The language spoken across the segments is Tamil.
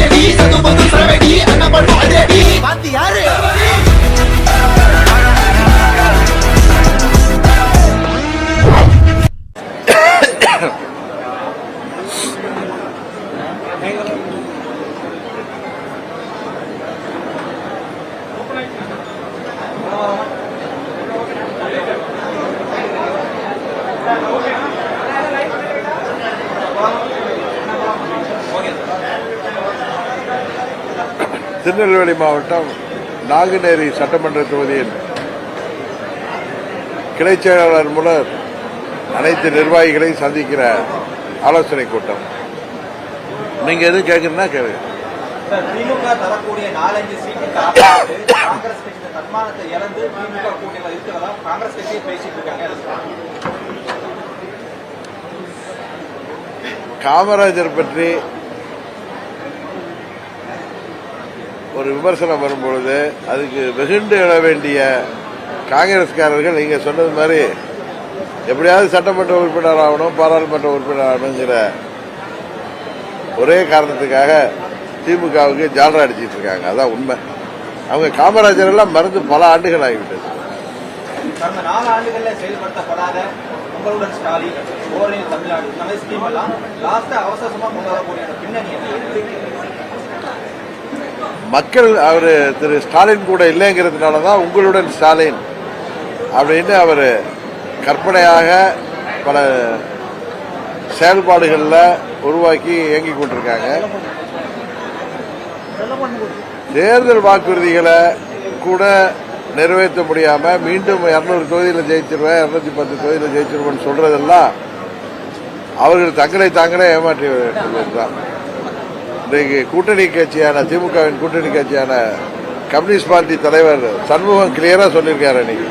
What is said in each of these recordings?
அதிரடி சத்து பத்து சரவெடி அண்ணன் பண்ணும் அதிரடி பாத்தி யாரு திருநெல்வேலி மாவட்டம் நாங்குநேரி சட்டமன்ற தொகுதியின் கிளைச் செயலாளர் மூலம் அனைத்து நிர்வாகிகளை சந்திக்கிற ஆலோசனை கூட்டம். நீங்க எதுவும் கேட்கணும்னா கேளுங்க. சார், திமுக தரக்கூடிய நாலஞ்சு சீட்டுக்கு ஆதரவு காங்கிரஸ் கட்சி இந்த தன்மானத்தை இழந்து திமுக கூட்டணியில் இருக்கிறதா காங்கிரஸ் கட்சியே பேசிட்டு இருக்காங்க. அதை சொல்லுங்க. காமராஜர் பற்றி ஒரு விமர்சனம் வரும்பொழுது அதுக்கு வெகுண்டு எழ வேண்டிய காங்கிரஸ்காரர்கள் நீங்க சொன்னது மாதிரி எப்படியாவது சட்டமன்ற உறுப்பினர் ஆகணும் பாராளுமன்ற உறுப்பினர் ஆகணுங்கிற ஒரே காரணத்துக்காக திமுகவுக்கு ஜாலரா அடிச்சிட்டு இருக்காங்க. அதான் உண்மை. அவங்க காமராஜர் எல்லாம் மறந்து பல ஆண்டுகள் ஆகிவிட்டது. கடந்த நாலு செயல்படுத்தப்படாத உங்களுடன் ஸ்டாலின் தமிழ்நாடு இந்த மாதிரி ஸ்கீம் எல்லாம் லாஸ்டா அவசரமா கொண்டு வரக்கூடிய பின்னணி மக்கள் அவர் திரு ஸ்டாலின் கூட இல்லைங்கிறதுனால தான் உங்களுடன் ஸ்டாலின் அப்படின்னு அவர் கற்பனையாக பல செயல்பாடுகளில் உருவாக்கி இயங்கிக் கொண்டிருக்காங்க. தேர்தல் வாக்குறுதிகளை கூட நிறைவேற்ற முடியாம மீண்டும் இருநூறு தொகுதியில் ஜெயிச்சிருவேன் இருநூத்தி பத்து தொகுதியில் ஜெயிச்சிருவேன் சொல்றதெல்லாம் அவர்கள் தங்களை தாங்களே ஏமாற்றி தான் இன்றைக்கு கூட்டணி கட்சியான திமுகவின் கூட்டணி கட்சியான கம்யூனிஸ்ட் பார்ட்டி தலைவர் சண்முகம் கிளியரா சொல்லியிருக்காரு அன்னைக்கு.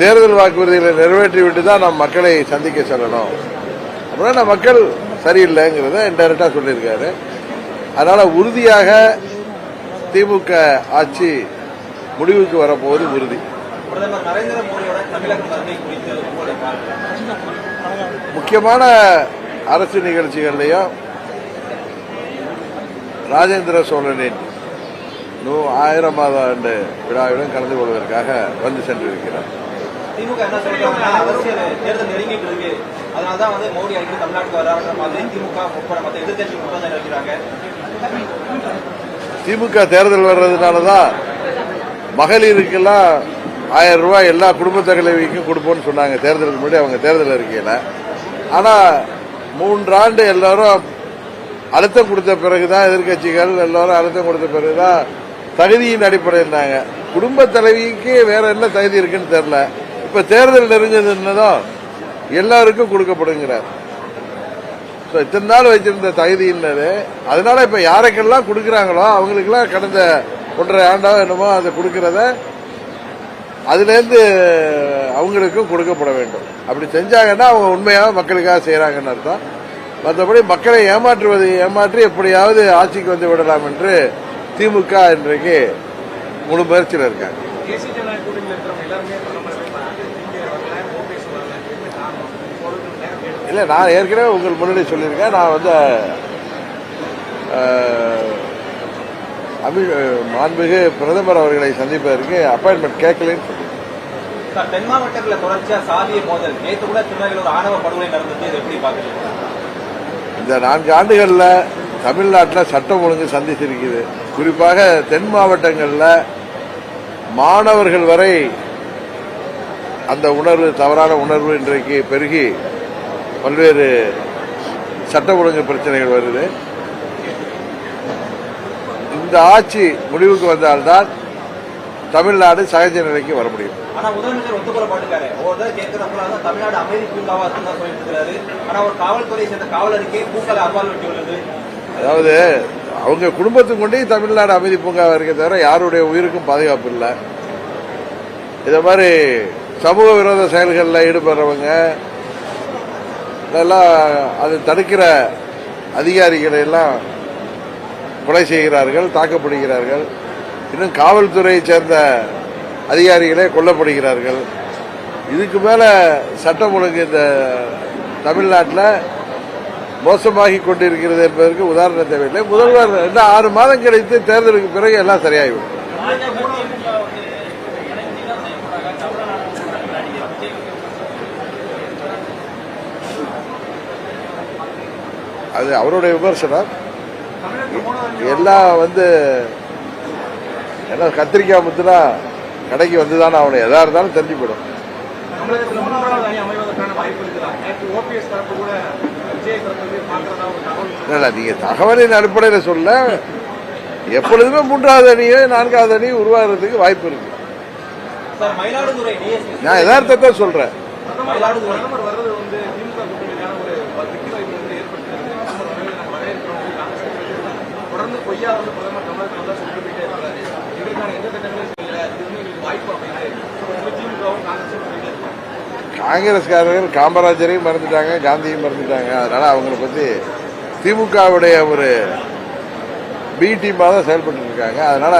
தேர்தல் வாக்குறுதிகளை நிறைவேற்றி விட்டு தான் நாம் மக்களை சந்திக்க செல்லணும். அப்படின்னா மக்கள் சரியில்லைங்கிறத இன்டைரக்டா சொல்லியிருக்காரு. அதனால உறுதியாக திமுக ஆட்சி முடிவுக்கு வரப்போவது உறுதி. முக்கியமான அரசு நிகழ்ச்சிகள்லையும் ராஜேந்திர சோழனின் நூ ஆயிரமாவது ஆண்டு விழாவிலும் கலந்து கொள்வதற்காக வந்து சென்றிருக்கிறார். திமுக என்ன சொல்றாங்கன்னா அரசியல் தேர்தல் நெருங்கிட்டு இருக்கு. அதனாலதான் வந்து மோடி அடிக்கடி தமிழ்நாட்டுக்கு வராத மாதிரி திமுக உட்பட மற்ற எதிர்கட்சி குற்றச்சாட்டு வைக்கிறாங்க திமுக தேர்தல் வர்றதுனால தான் மகளிருக்கெல்லாம் ஆயிரம் ரூபாய் எல்லா குடும்ப தலைவிக்கும் கொடுப்போம்னு சொன்னாங்க. தேர்தலுக்கு முன்னாடி அவங்க தேர்தல் அறிக்கையில. ஆனா மூன்றாண்டு எல்லாரும் அழுத்தம் கொடுத்த பிறகுதான் எதிர்க்கட்சிகள் எல்லாரும் அழுத்தம் கொடுத்த பிறகுதான் தகுதியின் அடிப்படையில்னாங்க குடும்ப தலைவிக்கு வேற என்ன தகுதி இருக்குன்னு தெரியல. இப்ப தேர்தல் நெருஞ்சதுன்னதும் எல்லாருக்கும் கொடுக்கப்படுங்கிறார். ஸோ இத்தனை நாள் வச்சிருந்த தகுதியினது அதனால இப்ப யாருக்கெல்லாம் கொடுக்குறாங்களோ அவங்களுக்கெல்லாம் கடந்த ஒன்றரை ஆண்டோ என்னமோ அதை கொடுக்கறத அதுலேருந்து அவங்களுக்கும் கொடுக்கப்பட வேண்டும். அப்படி செஞ்சாங்கன்னா அவங்க உண்மையாக மக்களுக்காக செய்கிறாங்கன்னு அர்த்தம். மற்றபடி மக்களை ஏமாற்றுவது ஏமாற்றி எப்படியாவது ஆட்சிக்கு வந்து விடலாம் என்று திமுக இன்றைக்கு முழு முயற்சியில் இருக்காங்க. இல்லை நான் ஏற்கனவே உங்கள் முன்னாடி சொல்லியிருக்கேன். நான் வந்து அமி மாண்புமிகு பிரதமர் அவர்களை சந்திப்பதற்கு அப்பாயின்மெண்ட் கேட்கலன்னு சொல்லியிருக்கேன். தென் மாவட்டங்களில் தொடர்ச்சியாக சாதிய மோதல் நேற்று கூட திருநெல்வேலி ஒரு ஆணவ படுகொலை நடந்தது எப்படி பார்க்குறீங்க? இந்த நான்கு ஆண்டுகளில் தமிழ்நாட்டில் சட்டம் ஒழுங்கு சந்திச்சிருக்குது குறிப்பாக தென் மாவட்டங்களில் மாணவர்கள் வரை அந்த உணர்வு தவறான உணர்வு இன்றைக்கு பெருகி பல்வேறு சட்ட ஒழுங்கு பிரச்சனைகள் வருது. இந்த ஆட்சி முடிவுக்கு வந்தால்தான் தமிழ்நாடு சகஜ நிலைக்கு வர முடியும். அதாவது அவங்க குடும்பத்துக்கு கொண்டே தமிழ்நாடு அமைதி பூங்காவா இருக்க தவிர யாருடைய உயிருக்கும் பாதுகாப்பு இல்லை. இதை மாதிரி சமூக விரோத செயல்களில் ஈடுபடுறவங்க இதெல்லாம் அதை தடுக்கிற அதிகாரிகளை எல்லாம் கொலை செய்கிறார்கள் தாக்கப்படுகிறார்கள். இன்னும் காவல்துறையை சேர்ந்த அதிகாரிகளே கொல்லப்படுகிறார்கள். இதுக்கு மேலே சட்டம் ஒழுங்கு இந்த தமிழ்நாட்டில் மோசமாகி கொண்டிருக்கிறது என்பதற்கு உதாரணம் தேவையில்லை. முதல்வர் இன்னும் ஆறு மாதம் கழித்து தேர்தலுக்கு பிறகு எல்லாம் சரியாகிவிடும். அது அவருடைய விமர்சனம். எல்லாம் வந்து எல்லாம் கத்திரிக்காய் முத்துனா கடைக்கு வந்துதானே அவனை எதா இருந்தாலும் தெரிஞ்சு போயிடும் இல்ல நீங்க தகவலின் அடிப்படையில் சொல்ல எப்பொழுதுமே மூன்றாவது அணியோ நான்காவது அணி உருவாகிறதுக்கு வாய்ப்பு இருக்கு. நான் யதார்த்தத்தை சொல்றேன். வந்து வந்து நாங்கள் வந்து. தொடர்ந்து பொய்யா வந்து பிரதமர் தமிழகத்தில் வந்தா சொல்லிட்டு போயிட்டே இருக்கிறாரு எங்களுக்கான எந்த திட்டங்களும் செய்யல இது வந்து எங்களுக்கு வாய்ப்பு அமையுது இப்ப திமுகவும் காங்கிரஸும் சொல்லிட்டே இருக்காங்க காங்கிரஸ்காரர்கள் காமராஜரையும் மறந்துட்டாங்க காந்தியும் மறந்துட்டாங்க. அதனால அவங்கள பத்தி திமுகவுடைய ஒரு பி டீமாக தான் செயல்பட்டு இருக்காங்க. அதனால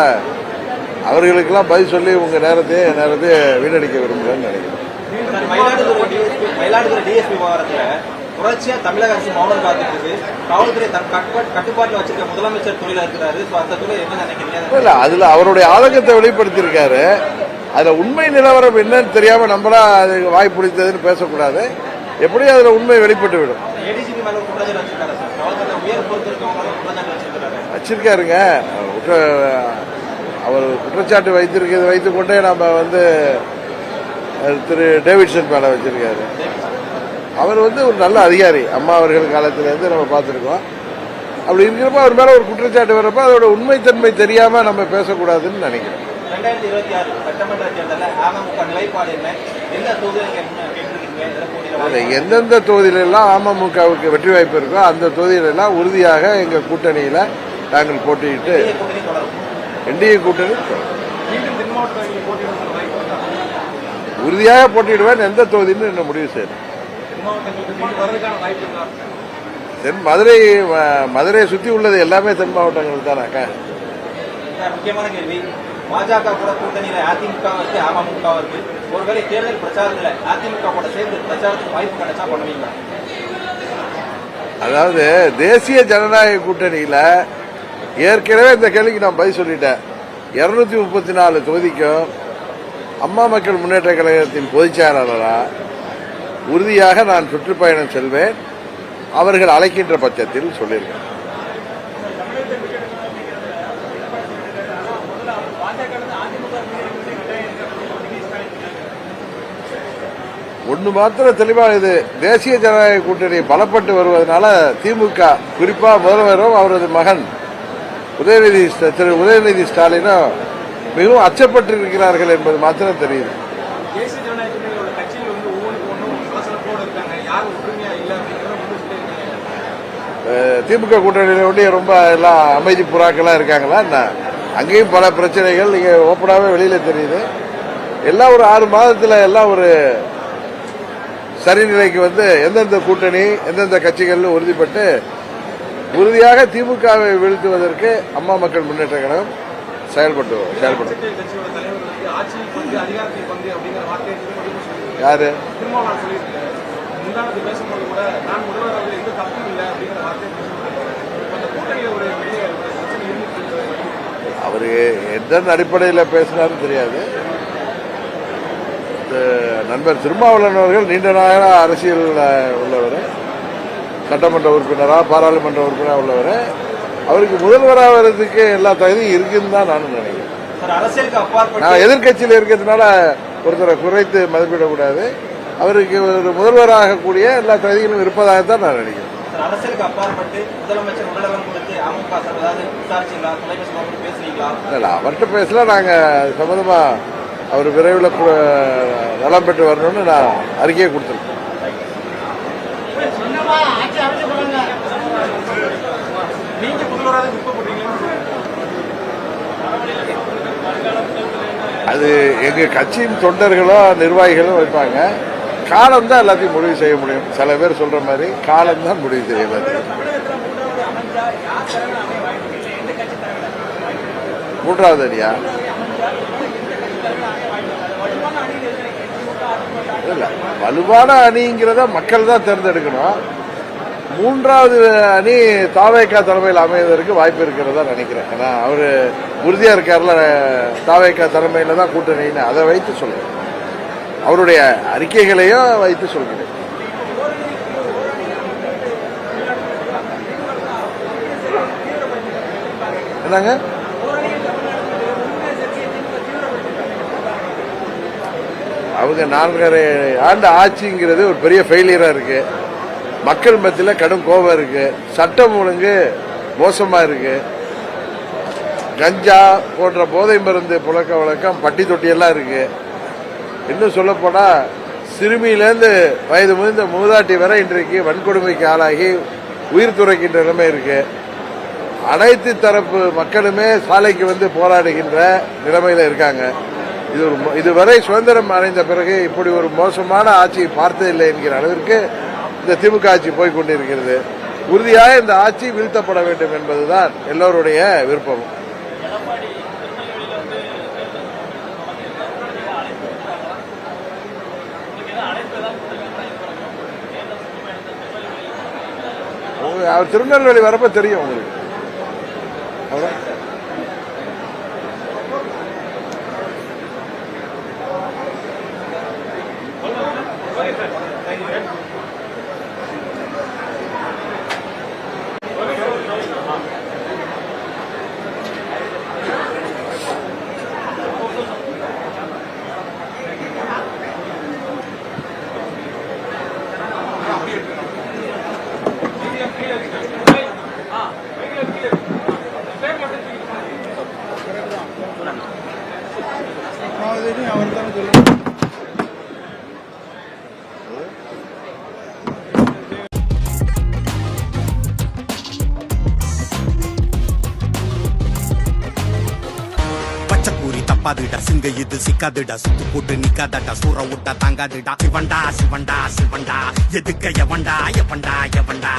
அவர்களுக்கெல்லாம் பதில் சொல்லி உங்க நேரத்தையே என் நேரத்தையே வீணடிக்க விரும்புகிறேன்னு நினைக்கிறேன். மயிலாடுதுறை டிஎஸ்பி மயிலாடுதுறை டிஎஸ்பி விவகாரத்துல தொடர்ச்சியா தமிழக அரசு மௌனம் காத்துட்டு இருக்கு. காவல்துறை தன் கட்டுப்பாட்டு கட்டுப்பாட்டில் வச்சிருக்க முதலமைச்சர் துறையில இருக்கிறாரு. So, அந்த துறை என்ன நினைக்கிறீங்க? இல்ல அதுல அவருடைய ஆதங்கத்தை வெளிப்படுத்தியிருக்காரு. அதில் உண்மை நிலவரம் என்னன்னு தெரியாமல் நம்மளா அது வாய் பிடித்ததுன்னு பேசக்கூடாது. எப்படியும் அதில் உண்மை வெளிப்பட்டு விடும். வச்சிருக்காருங்க. குற்ற- அவர் குற்றச்சாட்டு வைத்திருக்கிறது வைத்துக் கொண்டே நம்ம வந்து திரு டேவிட்சன் மேலே வச்சிருக்காரு. அவர் வந்து ஒரு நல்ல அதிகாரி. அம்மா அவர்கள் காலத்திலேருந்து நம்ம பார்த்துருக்கோம். அப்படி இருக்கிறப்ப அவர் மேலே ஒரு குற்றச்சாட்டு வர்றப்ப அதோட உண்மைத்தன்மை தெரியாமல் நம்ம பேசக்கூடாதுன்னு நினைக்கிறேன் ரெண்டாயிரத்தி இருபத்தி ஆறு சட்டமன்ற தேர்தலில் அமமுக நிலைப்பாடு என்ன? எந்த தொகுதியில் எந்தெந்த தொகுதியில எல்லாம் அமமுகவுக்கு வெற்றி வாய்ப்பு இருக்கோ அந்த தொகுதியில எல்லாம் உறுதியாக எங்க கூட்டணியில நாங்கள் போட்டியிட்டு என்டிஏ கூட்டணி உறுதியாக போட்டியிடுவேன். எந்த தொகுதின்னு இன்னும் முடிவு செய்யணும் தென் மதுரை மதுரையை சுத்தி உள்ளது எல்லாமே தென் மாவட்டங்கள் தானே. சார், முக்கியமான கேள்வி. பாஜக கூட கூட்டணியில அதிமுக இருக்கு அமமுக இருக்கு ஒருவேளை தேர்தல் பிரச்சாரத்தில் அதிமுக கூட சேர்ந்து பிரச்சாரத்துக்கு வாய்ப்பு கிடைச்சா பண்ணுவீங்களா? அதாவது தேசிய ஜனநாயக கூட்டணியில ஏற்கனவே இந்த கேள்விக்கு நான் பதில் சொல்லிட்டேன். இருநூத்தி முப்பத்தி நாலு தொகுதிக்கும் அம்மா மக்கள் முன்னேற்ற கழகத்தின் பொதுச் செயலாளரா உறுதியாக நான் சுற்றுப்பயணம் செல்வேன். அவர்கள் அழைக்கின்ற பட்சத்தில் சொல்லியிருக்கேன் ஒன்று மாத்திரம் தெளிவாக இது தேசிய ஜனநாயக கூட்டணி பலப்பட்டு வருவதனால திமுக குறிப்பா முதல்வரும் அவரது மகன் உதயநிதி திரு உதயநிதி ஸ்டாலினும் மிகவும் அச்சப்பட்டிருக்கிறார்கள் என்பது மாத்திரம் தெரியுது. திமுக கூட்டணியில ஒட்டி ரொம்ப எல்லாம் அமைதி புறாக்கெல்லாம் இருக்காங்களா? என்ன? அங்கேயும் பல பிரச்சனைகள் இங்க ஓப்பனாவே வெளியில தெரியுது. எல்லாம் ஒரு ஆறு மாதத்துல எல்லாம் ஒரு சரிநிலைக்கு வந்து எந்தெந்த கூட்டணி எந்தெந்த கட்சிகள் உறுதிப்பட்டு உறுதியாக திமுகவை வீழ்த்துவதற்கு அம்மா மக்கள் முன்னேற்ற கழகம் செயல்பட்டு செயல்படும். யாரு. அவரு எந்த அடிப்படையில் பேசினாருன்னு தெரியாது. நண்பர் திருமாவளவன் அவர்கள் நீண்ட நாள அரசியல் உள்ளவர். சட்டமன்ற உறுப்பினரா பாராளுமன்ற உறுப்பினராக உள்ளவர். அவருக்கு முதல்வராக வர்றதுக்கு எல்லா தகுதியும் இருக்குன்னு தான் நானும் நினைக்கிறேன். நான் எதிர்க்கட்சியில் இருக்கிறதுனால ஒருத்தரை குறைத்து மதிப்பிடக்கூடாது. அவருக்கு ஒரு முதல்வராக கூடிய எல்லா தகுதிகளும் இருப்பதாக தான் நான் நினைக்கிறேன். அரசியலுக்கு அப்பாற்பட்டு முதலமைச்சர் உடலகம் கொடுத்து அமமுக சார் ஏதாவது விசாரிச்சீங்களா? தொலைபேசி மூலம் பேசுனீங்களா? இல்ல அவர்கிட்ட பேசல. நாங்க சம்பந்தமா அவர் விரைவில் நலம் பெற்று வரணும்னு நான் அறிக்கையை கொடுத்துருக்கேன். அது எங்க கட்சியின் தொண்டர்களோ நிர்வாகிகளோ வைப்பாங்க. காலம் தான் எல்லாத்தையும் முடிவு செய்ய முடியும். சில பேர் சொல்ற மாதிரி காலம் தான் முடிவு செய்ய மூன்றாவது அணியா? இல்லை வலுவான அணிங்கிறத மக்கள் தான் தேர்ந்தெடுக்கணும். மூன்றாவது அணி தாவேக்கா தலைமையில் அமைவதற்கு வாய்ப்பு இருக்கிறதா நினைக்கிறேன். ஏன்னா அவரு உறுதியா இருக்காருல தாவேக்கா தலைமையில தான் கூட்டணின்னு அதை வைத்து சொல்றேன். அவருடைய அறிக்கைகளையும் வைத்து சொல்கிறேன். என்னங்க? அவங்க நான்கரை ஆண்டு ஆட்சிங்கிறது ஒரு பெரிய ஃபெயிலியராக இருக்கு. மக்கள் மத்தியில் கடும் கோபம் இருக்கு. சட்டம் ஒழுங்கு மோசமாக இருக்கு. கஞ்சா போன்ற போதை மருந்து புழக்க வழக்கம் பட்டி தொட்டியெல்லாம் இருக்கு. இன்னும் சொல்லப்போனால் சிறுமியிலேருந்து வயது முதிர்ந்த மூதாட்டி வரை இன்றைக்கு வன்கொடுமைக்கு ஆளாகி உயிர் துறைக்கின்ற நிலைமை இருக்கு. அனைத்து தரப்பு மக்களுமே சாலைக்கு வந்து போராடுகின்ற நிலைமையில் இருக்காங்க. இது ஒரு இதுவரை சுதந்திரம் அடைந்த பிறகு இப்படி ஒரு மோசமான ஆட்சியை பார்த்ததில்லை என்கிற அளவிற்கு இந்த திமுக ஆட்சி போய் கொண்டிருக்கிறது. உறுதியாக இந்த ஆட்சி வீழ்த்தப்பட வேண்டும் என்பதுதான் எல்லோருடைய விருப்பமும் அவர் திருநெல்வேலி வரப்ப தெரியும் உங்களுக்கு. அவ்வளோ பச்சைக்கூறி தப்பாதுடா சிங்க இது சிக்காதுடா சுத்து போட்டு நிக்காதடா சூற விட்டா தாங்காதுடா. சிவண்டா சிவண்டா சிவண்டா எதுக்க எவண்டா எவண்டா எவண்டா